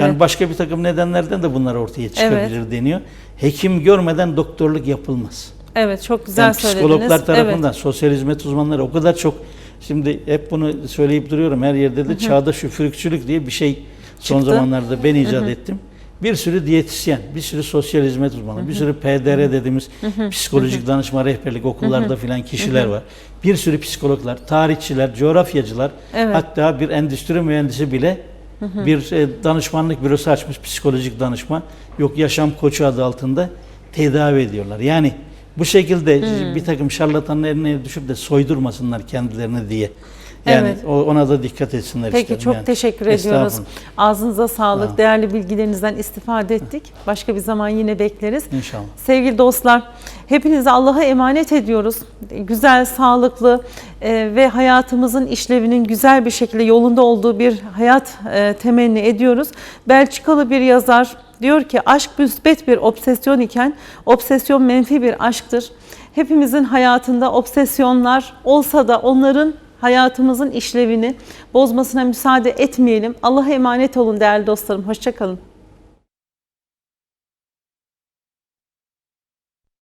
Yani Evet. başka bir takım nedenlerden de bunlar ortaya çıkabilir deniyor. Hekim görmeden doktorluk yapılmaz. Evet çok güzel Yani söylediniz. psikologlar tarafından, Evet. sosyal hizmet uzmanları o kadar çok şimdi hep bunu söyleyip duruyorum her yerde de çağdaş üfürükçülük diye bir şey son Çıktı. zamanlarda ben icat ettim. Bir sürü diyetisyen, bir sürü sosyal hizmet uzmanı, bir sürü PDR dediğimiz psikolojik danışma rehberlik okullarda filan kişiler var. Bir sürü psikologlar, tarihçiler, coğrafyacılar, Evet. hatta bir endüstri mühendisi bile bir e, danışmanlık bürosu açmış, psikolojik danışma. Yok yaşam koçu adı altında tedavi ediyorlar. Yani bu şekilde bir takım şarlatanın eline düşüp de soydurmasınlar kendilerini diye. Yani Evet. ona da dikkat etsinler Peki isterim çok yani. teşekkür ediyoruz. Ağzınıza sağlık. Tamam. Değerli bilgilerinizden istifade ettik. Başka bir zaman yine bekleriz. İnşallah. Sevgili dostlar, hepinizi Allah'a emanet ediyoruz. Güzel, sağlıklı e, ve hayatımızın işlevinin güzel bir şekilde yolunda olduğu bir hayat e, temenni ediyoruz. Belçikalı bir yazar diyor ki aşk müsbet bir obsesyon iken obsesyon menfi bir aşktır. Hepimizin hayatında obsesyonlar olsa da onların hayatımızın işlevini bozmasına müsaade etmeyelim. Allah'a emanet olun değerli dostlarım. Hoşçakalın.